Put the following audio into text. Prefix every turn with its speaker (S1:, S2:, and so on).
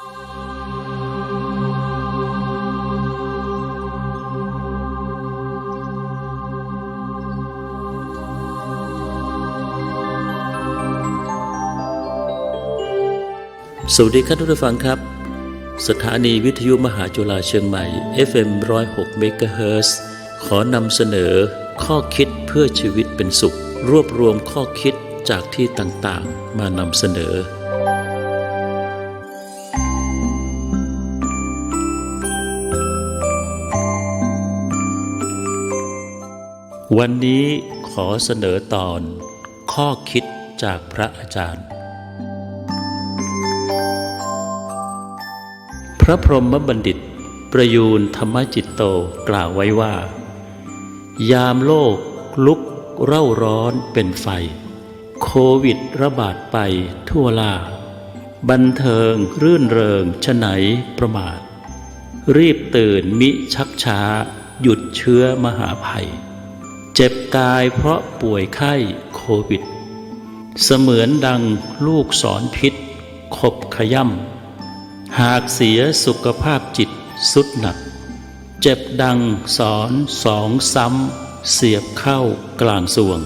S1: สวัสดีครับทุกท่านฟังครับ สถานีวิทยุมหาจุฬาเชียงใหม่ FM 106เมกะเฮิรตซ์ขอนำเสนอข้อคิดเพื่อชีวิตเป็นสุข รวบรวมข้อคิดจากที่ต่างๆ มานำเสนอ วันนี้ขอเสนอตอนข้อคิดจากพระอาจารย์ พระพรหมบัณฑิต ประยูนธรรมจิตโตกล่าวไว้ว่า ยามโลกลุกเร่าร้อนเป็นไฟ โควิดระบาดไปทั่วลาบันเทิงรื่นเริงชะไหนประมาท รีบตื่นมิชักช้า หยุดเชื้อมหาภัย จ็บกายเพราะป่วยไข้โควิด เสมือนดังลูกสอนพิษ ขบขย่ำหากเสียสุขภาพจิตสุดหนัก เจ็บดังสอนสองซ้ำ เสียบเข้ากลางสวง